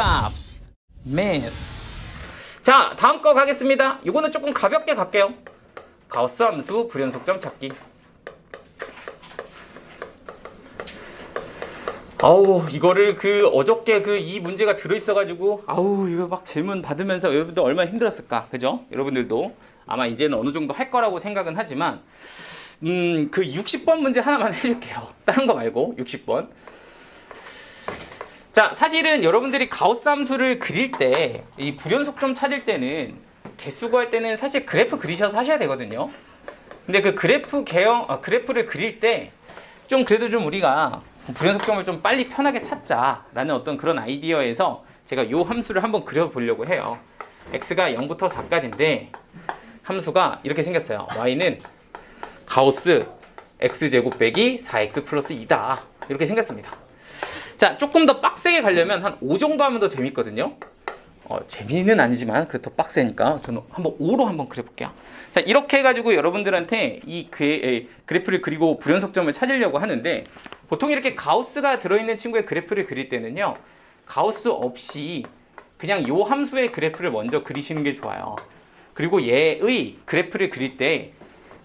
값 miss 자, 다음 거 가겠습니다. 이거는 조금 가볍게 갈게요. 가우스 함수 불연속점 찾기. 아우 이거를 그 어저께 그 이 문제가 들어있어가지고 아우 이거 막 질문 받으면서 여러분들 얼마나 힘들었을까 그죠? 여러분들도 아마 이제는 어느 정도 할 거라고 생각은 하지만 음 그 60번 문제 하나만 해줄게요 다른 거 말고 60번 자 사실은 여러분들이 가우스 함수를 그릴 때 이 불연속점 찾을 때는 개수 구할 때는 사실 그래프 그리셔서 하셔야 되거든요 근데 그 그래프 개형 아, 그래프를 그릴 때 좀 그래도 좀 우리가 불연속점을 좀 빨리 편하게 찾자라는 어떤 그런 아이디어에서 제가 요 함수를 한번 그려보려고 해요. x가 0부터 4까지인데 함수가 이렇게 생겼어요. y는 가우스 x제곱 빼기 4x 플러스 2다. 이렇게 생겼습니다. 자, 조금 더 빡세게 가려면 한 5 정도 하면 더 재밌거든요. 어, 재미는 아니지만 그래도 빡세니까 저는 한번 5로 한번 그려볼게요. 자 이렇게 해가지고 여러분들한테 이 그, 에, 그래프를 그리고 불연속점을 찾으려고 하는데 보통 이렇게 가우스가 들어있는 친구의 그래프를 그릴 때는요 가우스 없이 그냥 요 함수의 그래프를 먼저 그리시는 게 좋아요. 그리고 얘의 그래프를 그릴 때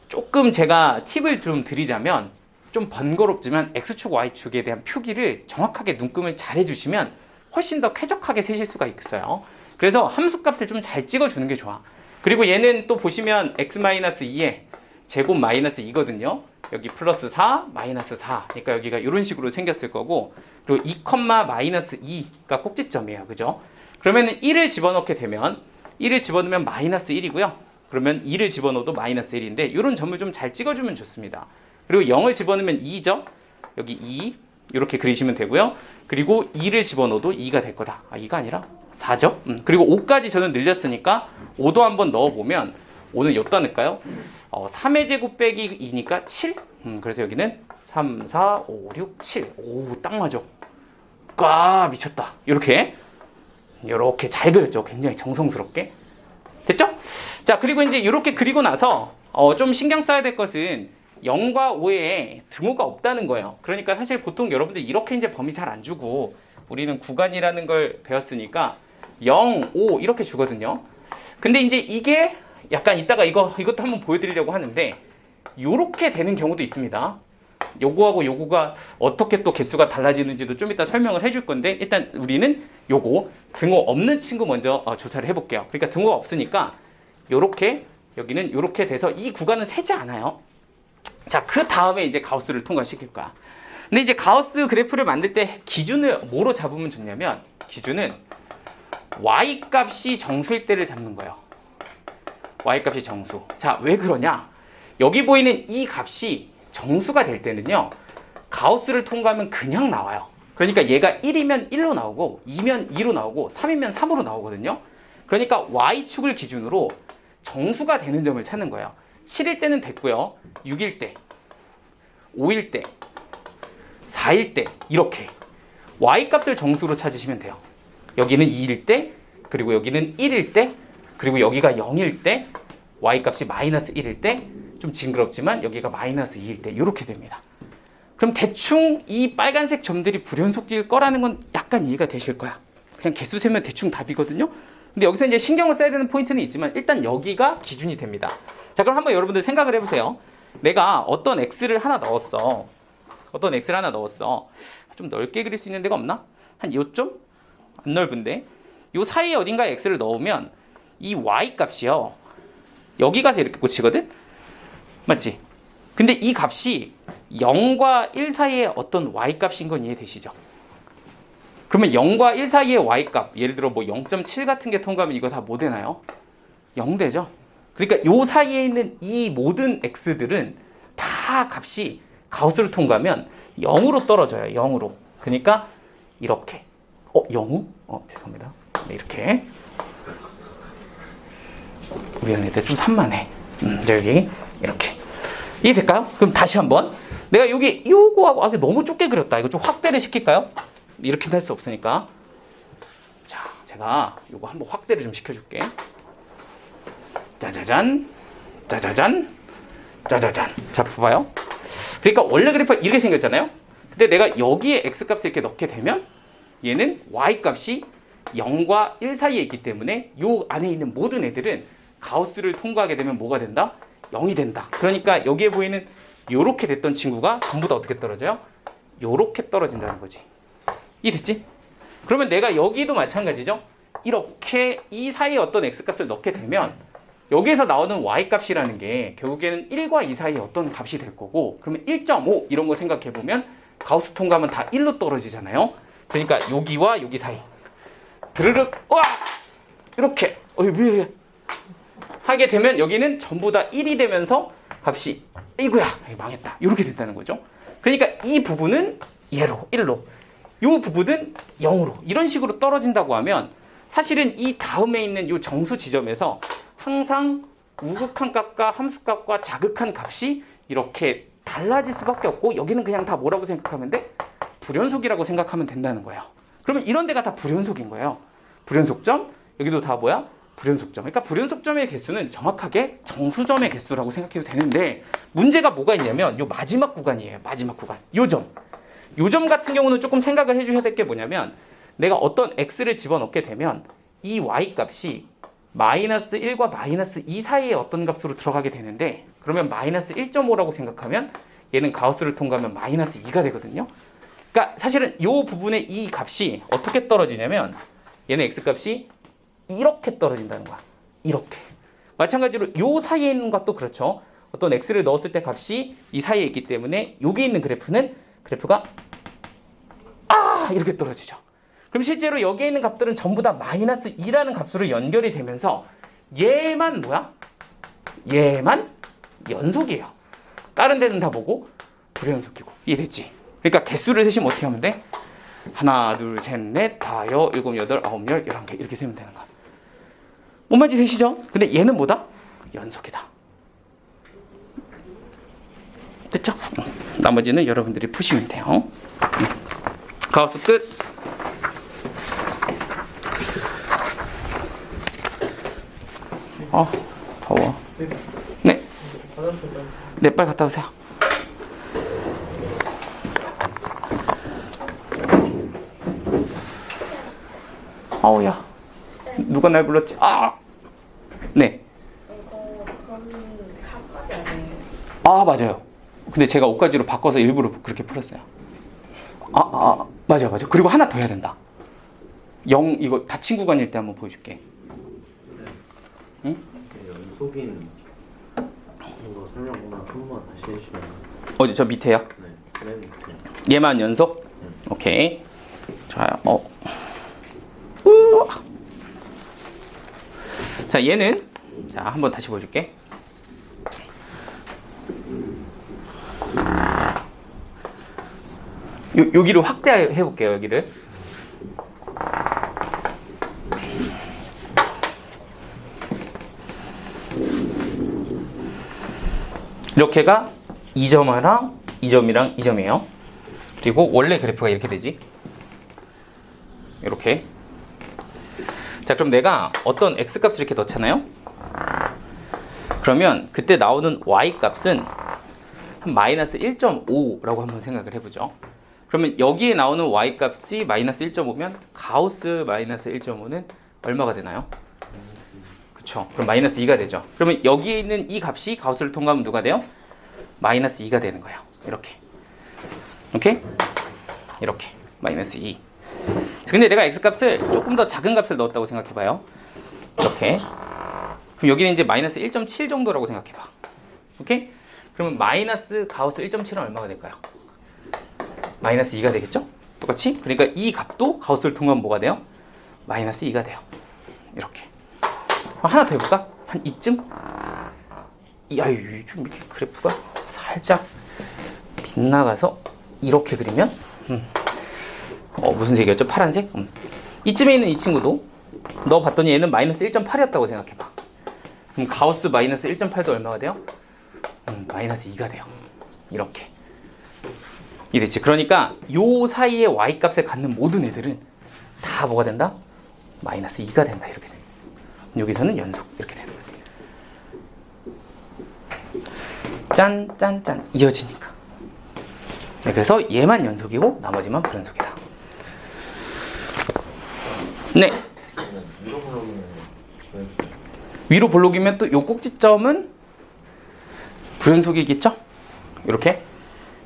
조금 제가 팁을 좀 드리자면 좀 번거롭지만 x축 y축에 대한 표기를 정확하게 눈금을 잘 해주시면 훨씬 더 쾌적하게 세실 수가 있어요. 그래서 함수 값을 좀 잘 찍어주는 게 좋아. 그리고 얘는 또 보시면 x-2에 제곱 마이너스 2거든요. 여기 플러스 4, 마이너스 4. 그러니까 여기가 이런 식으로 생겼을 거고 그리고 2, 마이너스 2가 꼭지점이에요. 그죠? 그러면 1을 집어넣게 되면 1을 집어넣으면 마이너스 1이고요. 그러면 2를 집어넣어도 마이너스 1인데 이런 점을 좀 잘 찍어주면 좋습니다. 그리고 0을 집어넣으면 2죠. 여기 2 이렇게 그리시면 되고요. 그리고 2를 집어넣어도 2가 될 거다. 아, 2가 아니라 4죠. 음, 그리고 5까지 저는 늘렸으니까 5도 한번 넣어보면 5는 몇도 넣을까요? 어, 3의 제곱 빼기 2니까 7. 음, 그래서 여기는 3, 4, 5, 6, 7. 오, 딱 맞아. 까 미쳤다. 이렇게 이렇게 잘 그렸죠. 굉장히 정성스럽게. 됐죠? 자, 그리고 이제 이렇게 그리고 나서 어, 좀 신경 써야 될 것은 0과 5에 등호가 없다는 거예요. 그러니까 사실 보통 여러분들 이렇게 이제 범위 잘 안 주고 우리는 구간이라는 걸 배웠으니까 0, 5 이렇게 주거든요. 근데 이제 이게 약간 이따가 이거 이것도 한번 보여드리려고 하는데 이렇게 되는 경우도 있습니다. 요거하고 요거가 어떻게 또 개수가 달라지는지도 좀 이따 설명을 해줄 건데 일단 우리는 요거 등호 없는 친구 먼저 어, 조사를 해볼게요. 그러니까 등호가 없으니까 요렇게 여기는 요렇게 돼서 이 구간은 세지 않아요. 자, 그 다음에 이제 가우스를 통과시킬 거야. 근데 이제 가우스 그래프를 만들 때 기준을 뭐로 잡으면 좋냐면 기준은 y 값이 정수일 때를 잡는 거예요. y 값이 정수. 자, 왜 그러냐? 여기 보이는 이 값이 정수가 될 때는요. 가우스를 통과하면 그냥 나와요. 그러니까 얘가 1이면 1로 나오고 2면 2로 나오고 3이면 3으로 나오거든요. 그러니까 y축을 기준으로 정수가 되는 점을 찾는 거예요. 7일 때는 됐고요. 6일 때, 5일 때, 4일 때 이렇게 y 값을 정수로 찾으시면 돼요. 여기는 2일 때, 그리고 여기는 1일 때, 그리고 여기가 0일 때, y 값이 마이너스 1일 때, 좀 징그럽지만 여기가 마이너스 2일 때 이렇게 됩니다. 그럼 대충 이 빨간색 점들이 불연속일 거라는 건 약간 이해가 되실 거야. 그냥 개수 세면 대충 답이거든요. 근데 여기서 이제 신경을 써야 되는 포인트는 있지만 일단 여기가 기준이 됩니다. 자, 그럼 한번 여러분들 생각을 해보세요. 내가 어떤 x를 하나 넣었어. 어떤 x를 하나 넣었어. 좀 넓게 그릴 수 있는 데가 없나? 한 요점? 안 넓은데. 요 사이에 어딘가에 x를 넣으면 이 y 값이요. 여기 가서 이렇게 꽂히거든? 맞지? 근데 이 값이 0과 1 사이에 어떤 y 값인 건 이해되시죠? 그러면 0과 1 사이의 y 값, 예를 들어 뭐 0.7 같은 게 통과하면 이거 다 뭐 되나요? 0 되죠? 그러니까 요 사이에 있는 이 모든 x들은 다 값이 가우스를 통과하면 0으로 떨어져요. 0으로. 그러니까 이렇게. 어, 0우? 어, 죄송합니다. 네, 이렇게. 미안해. 좀 산만해. 음, 여기 이렇게. 이해될까요? 그럼 다시 한번. 내가 여기 요거하고 아, 너무 좁게 그렸다. 이거 좀 확대를 시킬까요? 이렇게는 할수 없으니까. 자, 제가 요거 한번 확대를 좀 시켜줄게. 짜자잔, 짜자잔, 짜자잔. 자, 봐봐요. 그러니까 원래 그래프가 이렇게 생겼잖아요. 근데 내가 여기에 x 값을 이렇게 넣게 되면 얘는 y 값이 0과 1 사이에 있기 때문에 요 안에 있는 모든 애들은 가우스를 통과하게 되면 뭐가 된다? 0이 된다. 그러니까 여기에 보이는 요렇게 됐던 친구가 전부 다 어떻게 떨어져요? 요렇게 떨어진다는 거지. 이해됐지? 그러면 내가 여기도 마찬가지죠. 이렇게 이 사이에 어떤 x값을 넣게 되면 여기에서 나오는 y값이라는 게 결국에는 1과 2 사이에 어떤 값이 될 거고 그러면 1.5 이런 거 생각해 보면 가우스 통과하면 다 1로 떨어지잖아요. 그러니까 여기와 여기 사이. 드르륵 와! 이렇게. 어이 왜 하게 되면 여기는 전부 다 1이 되면서 값이 이거야. 망했다. 이렇게 된다는 거죠. 그러니까 이 부분은 얘로 1로. 이 부분은 0으로. 이런 식으로 떨어진다고 하면 사실은 이 다음에 있는 이 정수 지점에서 항상 우극한 값과 함수값과 자극한 값이 이렇게 달라질 수밖에 없고 여기는 그냥 다 뭐라고 생각하면 돼? 불연속이라고 생각하면 된다는 거예요. 그러면 이런 데가 다 불연속인 거예요. 불연속점 여기도 다 뭐야? 불연속점. 그러니까 불연속점의 개수는 정확하게 정수점의 개수라고 생각해도 되는데 문제가 뭐가 있냐면 요 마지막 구간이에요. 마지막 구간. 요 점. 요 점 같은 경우는 조금 생각을 해 주셔야 될 게 뭐냐면 내가 어떤 x를 집어넣게 되면 이 y 값이 마이너스 1과 마이너스 2 사이에 어떤 값으로 들어가게 되는데 그러면 마이너스 1.5라고 생각하면 얘는 가우스를 통과하면 마이너스 2가 되거든요. 그러니까 사실은 이 부분의 이 값이 어떻게 떨어지냐면 얘는 x 값이 이렇게 떨어진다는 거야. 이렇게. 마찬가지로 요 사이에 있는 것도 그렇죠. 어떤 x를 넣었을 때 값이 이 사이에 있기 때문에 여기 있는 그래프는 그래프가 아 이렇게 떨어지죠. 그럼 실제로 여기에 있는 값들은 전부 다 마이너스 2라는 값으로 연결이 되면서 얘만 뭐야? 얘만 연속이에요. 다른 데는 다 뭐고? 불연속이고. 이해됐지? 그러니까 개수를 세시면 어떻게 하면 돼? 하나, 둘, 셋, 넷, 다, 여, 일곱, 여덟, 아홉, 열, 열한 개 이렇게 세면 되는 거야. 뭔 말인지 되시죠? 근데 얘는 뭐다? 연속이다. 됐죠? 응. 나머지는 여러분들이 푸시면 돼요. 응. 가우스 끝. 아 더워. 네. 네 빨리 갔다 오세요. 아우야. 누가 날 불렀지? 아. 네. 이거 저는 4까지 아니에요. 아 맞아요. 근데 제가 5까지로 바꿔서 일부러 그렇게 풀었어요. 아, 아 맞아 맞아. 그리고 하나 더 해야 된다. 0 이거 닫힌 구간일 때 한번 보여줄게. 연속인 이거 설명보다 한 번만 다시 해주시면 어디 저 밑에요? 네, 맨 밑에 얘만 연속? 오케이. 좋아요. 어. 우와. 자, 얘는 자, 한번 다시 보여줄게. 요, 여기를 확대해 볼게요, 여기를. 이렇게가 2점 하나랑 2점이랑 2점이에요. 그리고 원래 그래프가 이렇게 되지. 이렇게. 자, 그럼 내가 어떤 x 값을 이렇게 넣잖아요. 그러면 그때 나오는 y 값은 한 마이너스 1.5라고 한번 생각을 해보죠. 그러면 여기에 나오는 y 값이 마이너스 1.5면 가우스 마이너스 1.5는 얼마가 되나요? 그쵸. 그럼 마이너스 2가 되죠. 그러면 여기에 있는 이 값이 가우스를 통과하면 누가 돼요? 마이너스 2가 되는 거예요. 이렇게. 오케이? 이렇게. 마이너스 2. 근데 내가 x값을 조금 더 작은 값을 넣었다고 생각해봐요. 이렇게. 그럼 여기는 이제 마이너스 1.7 정도라고 생각해봐. 오케이? 그러면 마이너스 가우스 1.7은 얼마가 될까요? 마이너스 2가 되겠죠? 똑같이? 그러니까 이 값도 가우스를 통과하면 뭐가 돼요? 마이너스 2가 돼요. 이렇게. 하나 더 해볼까? 한 이쯤? 야, 좀 이렇게 그래프가 살짝 빗나가서 이렇게 그리면 음. 어, 무슨 색이었죠? 파란색? 음. 이쯤에 있는 이 친구도 너 봤더니 얘는 마이너스 1.8이었다고 생각해봐. 그럼 가우스 마이너스 1.8도 얼마가 돼요? 음, 마이너스 2가 돼요. 이렇게. 이랬지. 그러니까 요 사이에 y 값을 갖는 모든 애들은 다 뭐가 된다? 마이너스 2가 된다. 이렇게 돼. 여기서는 연속 이렇게 되는 거지. 짠, 짠, 짠 이어지니까. 네, 그래서 얘만 연속이고 나머지만 불연속이다. 네. 위로 볼록이면 또 요 꼭지점은 불연속이겠죠? 이렇게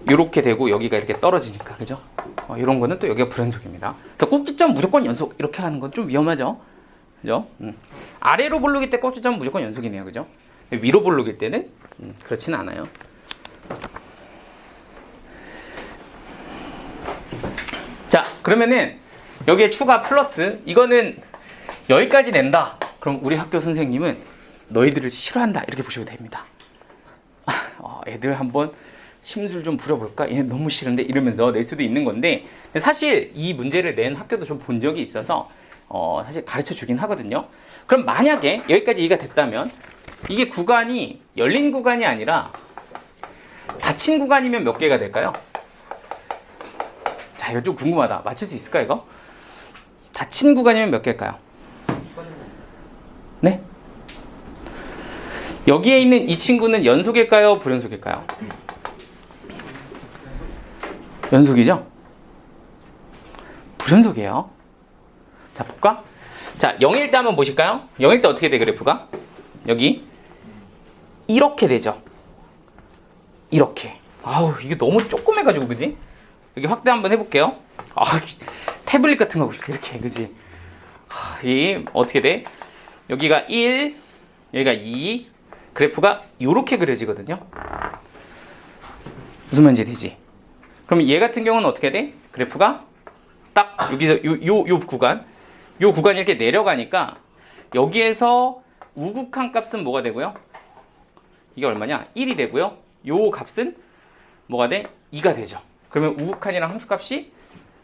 이렇게 되고 여기가 이렇게 떨어지니까 그죠? 어, 이런 거는 또 여기가 불연속입니다. 또 꼭지점 무조건 연속 이렇게 하는 건 좀 위험하죠? 그죠? 음. 아래로 볼록일 때 꼭지점 무조건 연속이네요, 그죠? 위로 볼록일 때는 음, 그렇지는 않아요. 자, 그러면은 여기에 추가 플러스 이거는 여기까지 낸다. 그럼 우리 학교 선생님은 너희들을 싫어한다 이렇게 보셔도 됩니다. 어, 애들 한번 심술 좀 부려볼까? 얘 너무 싫은데 이러면서 낼 수도 있는 건데 사실 이 문제를 낸 학교도 좀 본 적이 있어서 어, 사실 가르쳐 주긴 하거든요. 그럼 만약에 여기까지 이해가 됐다면 이게 구간이 열린 구간이 아니라 닫힌 구간이면 몇 개가 될까요? 자, 이거 좀 궁금하다. 맞출 수 있을까 이거? 닫힌 구간이면 몇 개일까요? 네? 여기에 있는 이 친구는 연속일까요? 불연속일까요? 연속이죠? 불연속이에요. 자, 볼까? 자, 0일 때 한번 보실까요? 0일 때 어떻게 돼, 그래프가? 여기. 이렇게 되죠. 이렇게. 아우, 이게 너무 조그매가지고, 그지? 여기 확대 한번 해볼게요. 아, 태블릿 같은 거 하고 싶다. 이렇게, 그지? 하, 이, 어떻게 돼? 여기가 1, 여기가 2, 그래프가 이렇게 그려지거든요. 무슨 말인지 되지? 그럼 얘 같은 경우는 어떻게 돼? 그래프가 딱 여기서 요, 요, 요 구간, 요 구간이 이렇게 내려가니까 여기에서 우극한 값은 뭐가 되고요? 이게 얼마냐? 1이 되고요. 요 값은 뭐가 돼? 2가 되죠. 그러면 우극한이랑 함수값이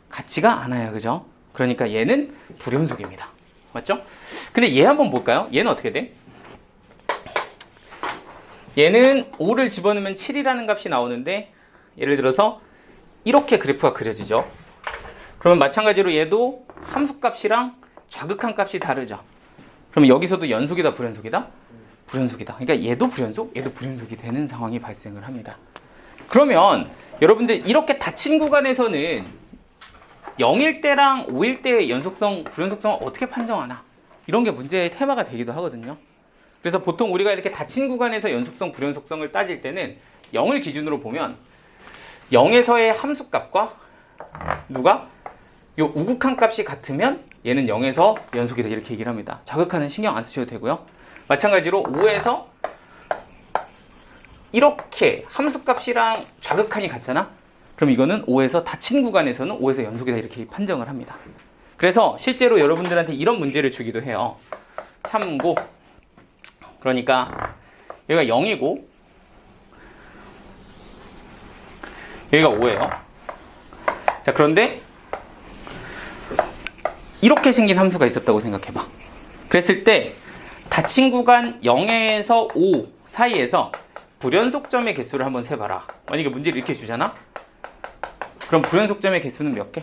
같지가 않아요. 그죠? 그러니까 얘는 불연속입니다. 맞죠? 근데 얘 한번 볼까요? 얘는 어떻게 돼? 얘는 5를 집어넣으면 7이라는 값이 나오는데 예를 들어서 이렇게 그래프가 그려지죠. 그러면 마찬가지로 얘도 함수값이랑 좌극한 값이 다르죠. 그러면 여기서도 연속이다 불연속이다? 불연속이다. 그러니까 얘도 불연속, 얘도 불연속이 되는 상황이 발생을 합니다. 그러면 여러분들 이렇게 닫힌 구간에서는 0일 때랑 5일 때의 연속성, 불연속성을 어떻게 판정하나? 이런 게 문제의 테마가 되기도 하거든요. 그래서 보통 우리가 이렇게 닫힌 구간에서 연속성, 불연속성을 따질 때는 0을 기준으로 보면 0에서의 함수값과 누가? 요 우극한 값이 같으면 얘는 0에서 연속이다 이렇게 얘기를 합니다. 자극하는 신경 안 쓰셔도 되고요. 마찬가지로 5에서 이렇게 함수값이랑 좌극한이 같잖아? 그럼 이거는 5에서 닫힌 구간에서는 5에서 연속이다 이렇게 판정을 합니다. 그래서 실제로 여러분들한테 이런 문제를 주기도 해요. 참고. 그러니까 여기가 0이고 여기가 5예요. 자, 그런데 이렇게 생긴 함수가 있었다고 생각해봐. 그랬을 때 닫힌 구간 0에서 5 사이에서 불연속점의 개수를 한번 세봐라. 만약에 문제를 이렇게 주잖아? 그럼 불연속점의 개수는 몇 개?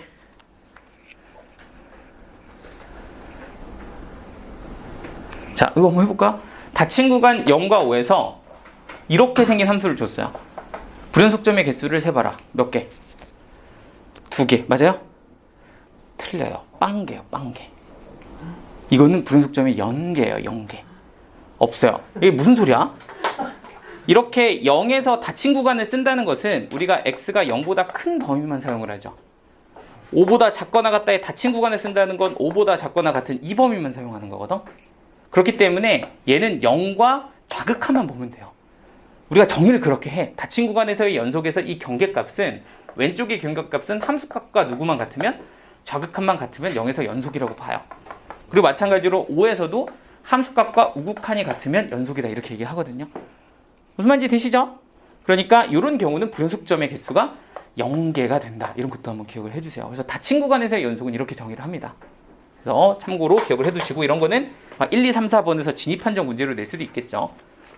자, 이거 한번 해볼까? 닫힌 구간 0과 5에서 이렇게 생긴 함수를 줬어요. 불연속점의 개수를 세봐라. 몇 개? 두 개. 맞아요? 틀려요. 빵개요, 빵개. 이거는 불연속점의 연개예요, 연개. 없어요. 이게 무슨 소리야? 이렇게 0에서 닫힌 구간을 쓴다는 것은 우리가 x가 0보다 큰 범위만 사용을 하죠. 5보다 작거나 같다에 닫힌 구간을 쓴다는 건 5보다 작거나 같은 이 범위만 사용하는 거거든. 그렇기 때문에 얘는 0과 좌극한만 보면 돼요. 우리가 정의를 그렇게 해. 닫힌 구간에서의 연속에서 이 경계값은 왼쪽의 경계값은 함수값과 누구만 같으면 좌극한만 같으면 0에서 연속이라고 봐요. 그리고 마찬가지로 5에서도 함수값과 우극한이 같으면 연속이다 이렇게 얘기하거든요. 무슨 말인지 되시죠? 그러니까 이런 경우는 불연속점의 개수가 0개가 된다. 이런 것도 한번 기억을 해주세요. 그래서 닫힌 구간에서의 연속은 이렇게 정의를 합니다. 그래서 참고로 기억을 해두시고 이런 거는 1, 2, 3, 4번에서 진입 판정 문제로 낼 수도 있겠죠.